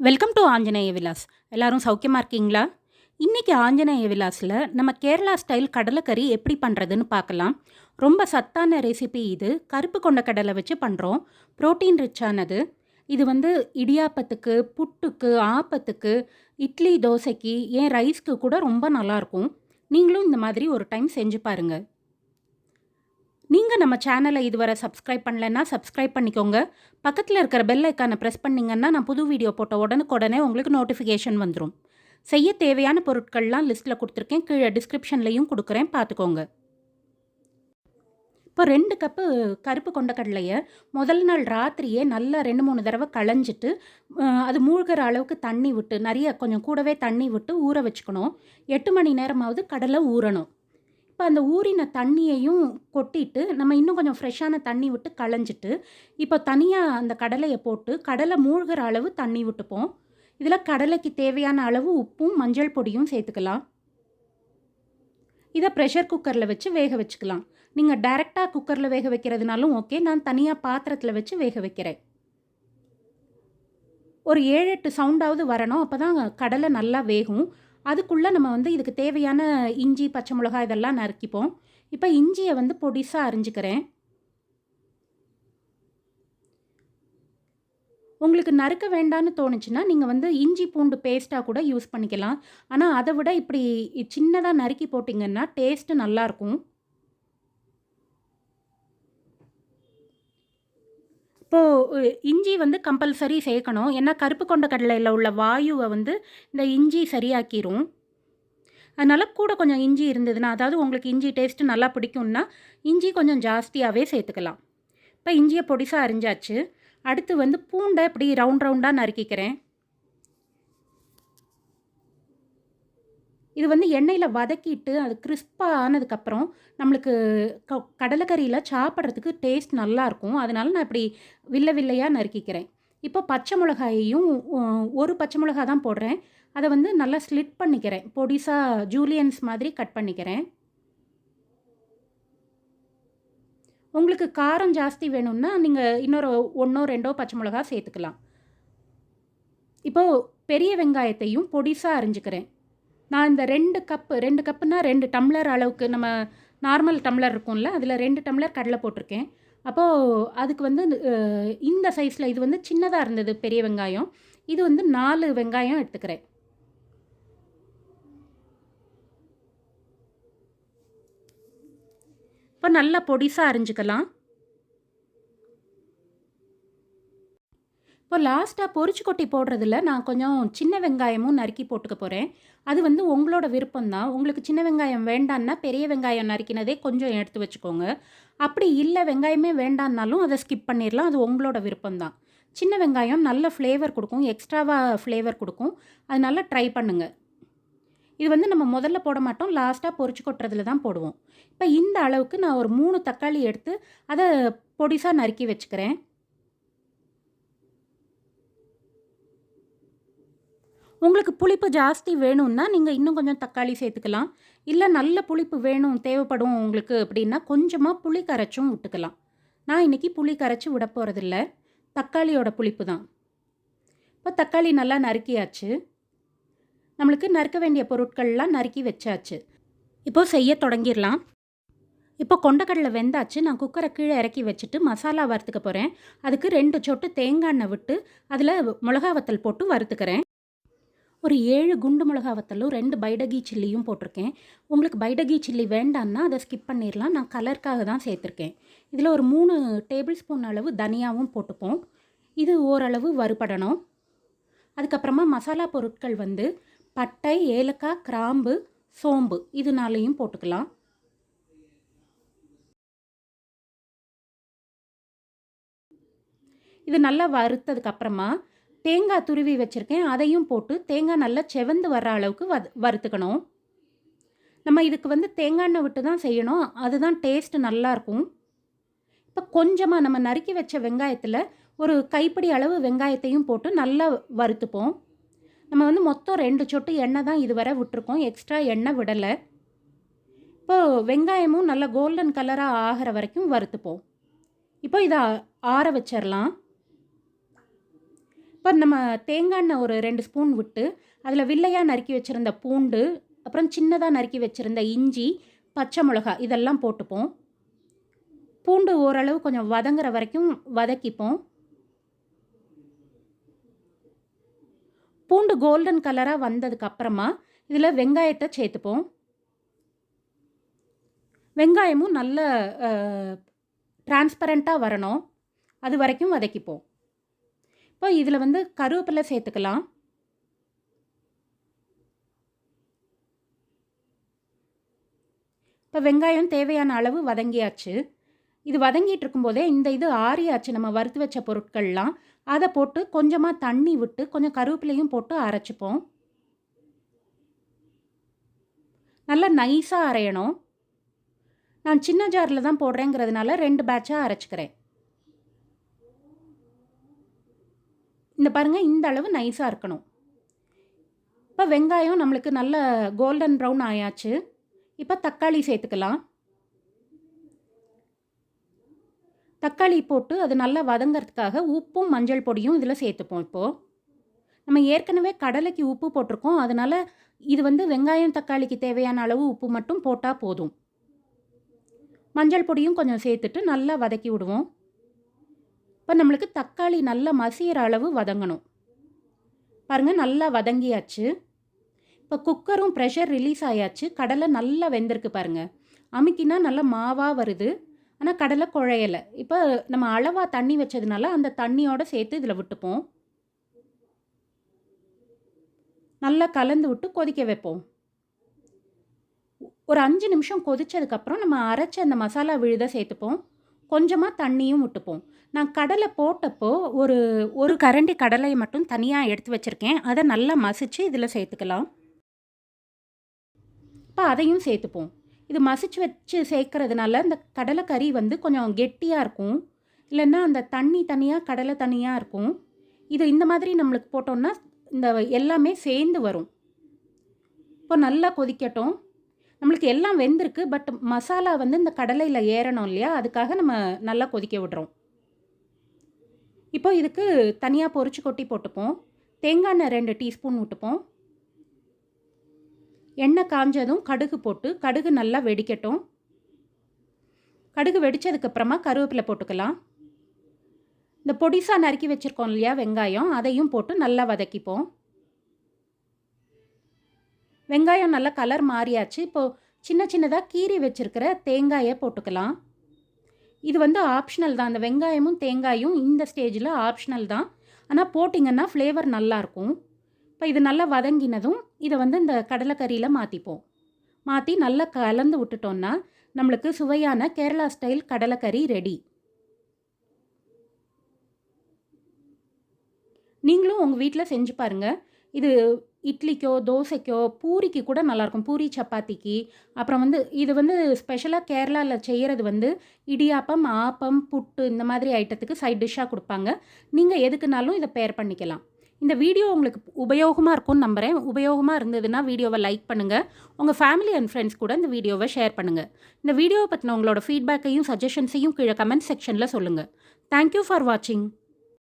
Welcome to Anjaneya Vilas எல்லாரும் சௌக்கியமாக இருக்கீங்களா? இன்றைக்கி ஆஞ்சநேய விலாஸில் நம்ம கேரளா ஸ்டைல் கடலைக்கறி எப்படி பண்ணுறதுன்னு பார்க்கலாம். ரொம்ப சத்தான ரெசிபி இது. கருப்பு கொண்ட கடலை வச்சு பண்ணுறோம் ப்ரோட்டீன் ரிச்சானது இது வந்து இடியாப்பத்துக்கு புட்டுக்கு ஆப்பத்துக்கு இட்லி தோசைக்கு ஏன் ரைஸ்க்கு கூட ரொம்ப நல்லாயிருக்கும் நீங்களும் இந்த மாதிரி ஒரு டைம் செஞ்சு பாருங்கள் நீங்கள் நம்ம சேனலை இதுவரை சப்ஸ்கிரைப் பண்ணலைன்னா சப்ஸ்கிரைப் பண்ணிக்கோங்க. பக்கத்தில் இருக்கிற பெல் ஐக்கானை ப்ரெஸ் பண்ணிங்கன்னா நான் புது வீடியோ போட்ட உடனுக்குடனே உங்களுக்கு நோட்டிஃபிகேஷன் வந்துடும் செய்ய தேவையான பொருட்கள்லாம் லிஸ்ட்டில் கொடுத்துருக்கேன். கீழே டிஸ்கிரிப்ஷன்லையும் கொடுக்குறேன். பார்த்துக்கோங்க. இப்போ ரெண்டு கப்பு கருப்பு கொண்டக்கடலையை முதல் நாள் ராத்திரியே நல்லா ரெண்டு மூணு தடவை களைஞ்சிட்டு அது மூழ்கிற அளவுக்கு தண்ணி விட்டு நிறைய கொஞ்சம் கூடவே தண்ணி விட்டு ஊற வச்சுக்கணும். எட்டு மணி நேரமாவது கடலை ஊறணும். இப்போ அந்த ஊறின தண்ணியையும் கொட்டிட்டு நம்ம இன்னும் கொஞ்சம் ஃப்ரெஷ்ஷான தண்ணி விட்டு களைஞ்சிட்டு இப்போ தனியாக அந்த கடலையை போட்டு கடலை மூழ்கிற அளவு தண்ணி விட்டுப்போம். இதில் கடலைக்கு தேவையான அளவு உப்பும் மஞ்சள் பொடியும் சேர்த்துக்கலாம். இதை ப்ரெஷர் குக்கரில் வச்சு வேக வச்சுக்கலாம். நீங்கள் டைரெக்டாக குக்கரில் வேக வைக்கிறதுனாலும் ஓகே நான் தனியாக பாத்திரத்தில் வச்சு வேக வைக்கிறேன். ஒரு ஏழு எட்டு சவுண்டாவது வரணும் அப்போ தான் கடலை நல்லா வேகும். அதுக்குள்ளே நம்ம வந்து இதுக்கு தேவையான இஞ்சி பச்சை மிளகாய் இதெல்லாம் நறுக்கிப்போம். இப்போ இஞ்சியை வந்து பொடிசாக அரிஞ்சுக்கிறேன். உங்களுக்கு நறுக்க வேண்டான்னு தோணுச்சுன்னா நீங்கள் வந்து இஞ்சி பூண்டு பேஸ்ட்டாக கூட யூஸ் பண்ணிக்கலாம். ஆனால் அதை விட இப்படி சின்னதாக நறுக்கி போட்டிங்கன்னா டேஸ்ட்டு நல்லாயிருக்கும் இப்போது இஞ்சி வந்து கம்பல்சரி சேர்க்கணும் ஏன்னா கருப்பு கொண்ட கடலையில் உள்ள வாயுவை வந்து இந்த இஞ்சி சரியாக்கிரும். அதனால் கூட கொஞ்சம் இஞ்சி இருந்ததுன்னா அதாவது உங்களுக்கு இஞ்சி டேஸ்ட்டு நல்லா பிடிக்கும்னா இஞ்சி கொஞ்சம் ஜாஸ்தியாகவே சேர்த்துக்கலாம் இப்போ இஞ்சியை பொடிசாக அரிஞ்சாச்சு. அடுத்து வந்து பூண்டை இப்படி ரவுண்ட் ரவுண்டாக நறுக்கிக்கிறேன். இது வந்து எண்ணெயில் வதக்கிட்டு அது கிறிஸ்பாக ஆனதுக்கப்புறம் நம்மளுக்கு க கடலைக்கறியில் சாப்பிட்றதுக்கு டேஸ்ட் நல்லாயிருக்கும் அதனால நான் இப்படி வில்ல வில்லையாக நறுக்கிக்கிறேன். இப்போ பச்சை மிளகாயையும் ஒரு பச்சை மிளகா தான் போடுறேன். அதை வந்து நல்லா ஸ்லிட் பண்ணிக்கிறேன். பொடிசாக ஜூலியன்ஸ் மாதிரி கட் பண்ணிக்கிறேன். உங்களுக்கு காரம் ஜாஸ்தி வேணும்னா நீங்கள் இன்னொரு ஒன்றோ ரெண்டோ பச்சை மிளகா சேர்த்துக்கலாம். இப்போது பெரிய வெங்காயத்தையும் பொடிசாக அரிஞ்சுக்கிறேன். நான் இந்த ரெண்டு கப்பு ரெண்டு கப்புனால் ரெண்டு டம்ளர் அளவுக்கு நம்ம நார்மல் டம்ளர் இருக்கும்ல அதில் ரெண்டு டம்ளர் கடலை போட்டிருக்கேன். அப்போது அதுக்கு வந்து இந்த சைஸில் இது வந்து சின்னதாக இருந்தது பெரிய வெங்காயம். இது வந்து நாலு வெங்காயம் எடுத்துக்கிறேன். இப்போ நல்லா பொடிசாக அரிஞ்சுக்கலாம். இப்போ லாஸ்ட்டாக பொரிச்சு கொட்டி போடுறதுல நான் கொஞ்சம் சின்ன வெங்காயமும் நறுக்கி போட்டுக்க போகிறேன் அது வந்து உங்களோட விருப்பம்தான். உங்களுக்கு சின்ன வெங்காயம் வேண்டான்னா பெரிய வெங்காயம் நறுக்கினதே கொஞ்சம் எடுத்து வச்சுக்கோங்க. அப்படி இல்லை வெங்காயமே வேண்டான்னாலும் அதை ஸ்கிப் பண்ணிடலாம் அது உங்களோட விருப்பம்தான். சின்ன வெங்காயம் நல்ல ஃப்ளேவர் கொடுக்கும். எக்ஸ்ட்ராவாக ஃப்ளேவர் கொடுக்கும். அதனால ட்ரை பண்ணுங்கள் இது வந்து நம்ம முதல்ல போட மாட்டோம். லாஸ்ட்டாக பொறிச்சு கொட்டுறதுல தான் போடுவோம். இப்போ இந்த அளவுக்கு நான் ஒரு மூணு தக்காளி எடுத்து அதை பொடிசாக நறுக்கி வச்சுக்கிறேன். உங்களுக்கு புளிப்பு ஜாஸ்தி வேணும்னா நீங்கள் இன்னும் கொஞ்சம் தக்காளி சேர்த்துக்கலாம். இல்லை நல்ல புளிப்பு வேணும் தேவைப்படும் உங்களுக்கு அப்படின்னா கொஞ்சமாக புளி கரைச்சும் விட்டுக்கலாம். நான் இன்றைக்கி புளி கரைச்சி விட போகிறதில்ல தக்காளியோட புளிப்பு தான். இப்போ தக்காளி நல்லா நறுக்கியாச்சு. நம்மளுக்கு நறுக்க வேண்டிய பொருட்கள்லாம் நறுக்கி வச்சாச்சு. இப்போது செய்ய தொடங்கிடலாம். இப்போ கொண்டக்கடலை வெந்தாச்சு. நான் குக்கரை கீழே இறக்கி வச்சுட்டு மசாலா வறுத்துக்க போகிறேன் அதுக்கு ரெண்டு சொட்டு தேங்காய் எண்ணெய் விட்டு அதில் மிளகா வத்தல் போட்டு வறுத்துக்கிறேன். ஒரு ஏழு குண்டு மிளகா வத்தலும் ரெண்டு பைடகி சில்லியும் போட்டிருக்கேன். உங்களுக்கு பைடகி சில்லி வேண்டான்னா அதை ஸ்கிப் பண்ணிடலாம் நான் கலருக்காக தான் சேர்த்துருக்கேன். இதில் ஒரு மூணு டேபிள் ஸ்பூன் அளவு தனியாவும் போட்டுப்போம். இது ஓரளவு வறுபடணும். அதுக்கப்புறமா மசாலா பொருட்கள் வந்து பட்டை ஏலக்காய் கிராம்பு சோம்பு இதனாலையும் போட்டுக்கலாம். இது நல்லா வறுத்ததுக்கப்புறமா தேங்காய் துருவி வச்சுருக்கேன். அதையும் போட்டு தேங்காய் நல்லா செவந்து வர்ற அளவுக்கு வ வறுத்துக்கணும். நம்ம இதுக்கு வந்து தேங்காய் எண்ணெய் விட்டு தான் செய்யணும். அதுதான் டேஸ்ட்டு நல்லாயிருக்கும் இப்போ கொஞ்சமாக நம்ம நறுக்கி வச்ச வெங்காயத்தில் ஒரு கைப்பிடி அளவு வெங்காயத்தையும் போட்டு நல்லா வறுத்துப்போம். நம்ம வந்து மொத்தம் ரெண்டு சொட்டு எண்ணெய் தான் இதுவரை விட்டுருக்கோம். எக்ஸ்ட்ரா எண்ணெய் விடலை. இப்போ வெங்காயமும் நல்லா கோல்டன் கலராக ஆகிற வரைக்கும் வறுத்துப்போம். இப்போ இதை ஆற வச்சிடலாம் இப்போ நம்ம தேங்காய் எண்ணெய் ஒரு ரெண்டு ஸ்பூன் விட்டு அதில் வில்லையாக நறுக்கி வச்சுருந்த பூண்டு அப்புறம் சின்னதாக நறுக்கி வச்சுருந்த இஞ்சி பச்சை மிளகா இதெல்லாம் போட்டுப்போம். பூண்டு ஓரளவு கொஞ்சம் வதங்குற வரைக்கும் வதக்கிப்போம். பூண்டு கோல்டன் கலராக வந்ததுக்கப்புறமா இதில் வெங்காயத்தை சேர்த்துப்போம். வெங்காயமும் நல்ல டிரான்ஸ்பரண்ட்டாக வரணும். அது வரைக்கும் வதக்கிப்போம். இப்போ இதில் வந்து கருவேப்பிலை சேர்த்துக்கலாம். இப்போ வெங்காயம் தேவையான அளவு வதங்கியாச்சு. இது வதங்கிட்டு இருக்கும்போதே இந்த இது ஆறியாச்சு. நம்ம வறுத்து வச்ச பொருட்கள்லாம். அதை போட்டு கொஞ்சமாக தண்ணி விட்டு கொஞ்சம் கருவேப்பிலையும் போட்டு அரைச்சிப்போம். நல்லா நைஸாக அரையணும். நான் சின்ன ஜாரில் தான் போடுறேங்கிறதுனால ரெண்டு பேட்சாக அரைச்சிக்கிறேன். இந்த பாருங்கள் இந்த அளவு நைஸாக இருக்கணும். இப்போ வெங்காயம் நம்மளுக்கு நல்ல கோல்டன் ப்ரௌன் ஆயாச்சு. இப்போ தக்காளி சேர்த்துக்கலாம். தக்காளி போட்டு அது நல்லா வதங்கிறதுக்காக உப்பும் மஞ்சள் பொடியும் இதில் சேர்த்துப்போம் இப்போது நம்ம ஏற்கனவே கடலைக்கு உப்பு போட்டிருக்கோம். அதனால் இது வந்து வெங்காயம் தக்காளிக்கு தேவையான அளவு உப்பு மட்டும் போட்டால் போதும். மஞ்சள் பொடியும் கொஞ்சம் சேர்த்துட்டு நல்லா வதக்கி விடுவோம். இப்போ நம்மளுக்கு தக்காளி நல்லா மசிகிற அளவு வதங்கணும். பாருங்கள் நல்லா வதங்கியாச்சு. இப்போ குக்கரும் ப்ரெஷர் ரிலீஸ் ஆயாச்சு. கடலை நல்லா வெந்திருக்கு பாருங்கள் அமுக்கினா நல்லா மாவாக வருது. ஆனால் கடலை குழையலை. இப்போ நம்ம அளவாக தண்ணி வச்சதுனால அந்த தண்ணியோடு சேர்த்து இதில் விட்டுப்போம். நல்லா கலந்து விட்டு கொதிக்க வைப்போம். ஒரு அஞ்சு நிமிஷம் கொதிச்சதுக்கப்புறம் நம்ம அரைச்ச அந்த மசாலா விழுத சேர்த்துப்போம். கொஞ்சமாக தண்ணியும் விட்டுப்போம். நான் கடலை போட்டப்போ ஒரு ஒரு கரண்டி கடலையை மட்டும் தனியாக எடுத்து வச்சுருக்கேன். அதை நல்லா மசித்து இதில் சேர்த்துக்கலாம். இப்போ அதையும் சேர்த்துப்போம். இது மசிச்சு வச்சு சேர்க்கறதுனால இந்த கடலைக்கறி வந்து கொஞ்சம் கெட்டியாக இருக்கும். இல்லைன்னா அந்த தண்ணி தனியாக கடலை தனியாக இருக்கும். இது இந்த மாதிரி நம்மளுக்கு போட்டோம்னா இந்த எல்லாமே சேர்ந்து வரும். இப்போ நல்லா கொதிக்கட்டும். நம்மளுக்கு எல்லாம் வெந்திருக்கு பட் மசாலா வந்து இந்த கடலையில் ஏறணும் இல்லையா? அதுக்காக நம்ம நல்லா கொதிக்க விடுறோம். இப்போ இதுக்கு தனியாக பொறிச்சு கொட்டி போட்டுப்போம். தேங்காய் எண்ணெய் ரெண்டு டீஸ்பூன் விட்டுப்போம் எண்ணெய் காஞ்சதும் கடுகு போட்டு கடுகு நல்லா வெடிக்கட்டும். கடுகு வெடித்ததுக்கப்புறமா கருவேப்பிலை போட்டுக்கலாம். இந்த பொடிசாக நறுக்கி வச்சுருக்கோம் இல்லையா வெங்காயம் அதையும் போட்டு நல்லா வதக்கிப்போம். வெங்காயம் நல்லா கலர் மாறியாச்சு. இப்போது சின்ன சின்னதாக கீறி வச்சுருக்கிற தேங்காயை போட்டுக்கலாம். இது வந்து ஆப்ஷனல் தான். அந்த வெங்காயமும் தேங்காயும் இந்த ஸ்டேஜில் ஆப்ஷனல் தான். ஆனால் போட்டிங்கன்னா ஃப்ளேவர் நல்லாயிருக்கும் இப்போ இது நல்லா வதங்கினதும் இதை வந்து இந்த கடலைக்கறியில் மாற்றிப்போம் மாற்றி நல்லா கலந்து விட்டுட்டோன்னா நம்மளுக்கு சுவையான கேரளா ஸ்டைல் கடலைக்கறி ரெடி நீங்களும் உங்கள் வீட்டில் செஞ்சு பாருங்கள் இது இட்லிக்கோ தோசைக்கோ பூரிக்கு கூட நல்லாயிருக்கும் பூரி சப்பாத்திக்கு. அப்புறம் வந்து இது வந்து ஸ்பெஷலாக கேரளாவில் செய்கிறது வந்து இடியாப்பம் ஆப்பம் புட்டு இந்த மாதிரி ஐட்டத்துக்கு சைட் டிஷ்ஷாக கொடுப்பாங்க. நீங்கள் எதுக்குனாலும் இதை பேர் பண்ணிக்கலாம். இந்த வீடியோ உங்களுக்கு உபயோகமாக இருக்கும்னு நம்புகிறேன் உபயோகமாக இருந்ததுன்னா வீடியோவை லைக் பண்ணுங்கள் உங்கள் ஃபேமிலி அண்ட் ஃப்ரெண்ட்ஸ் கூட இந்த வீடியோவை ஷேர் பண்ணுங்கள் இந்த வீடியோவை பற்றின உங்களோட ஃபீட்பேக்கையும் சஜஷன்ஸையும் கீழே கமெண்ட் செக்ஷனில் சொல்லுங்கள் தேங்க்யூ ஃபார் வாட்சிங்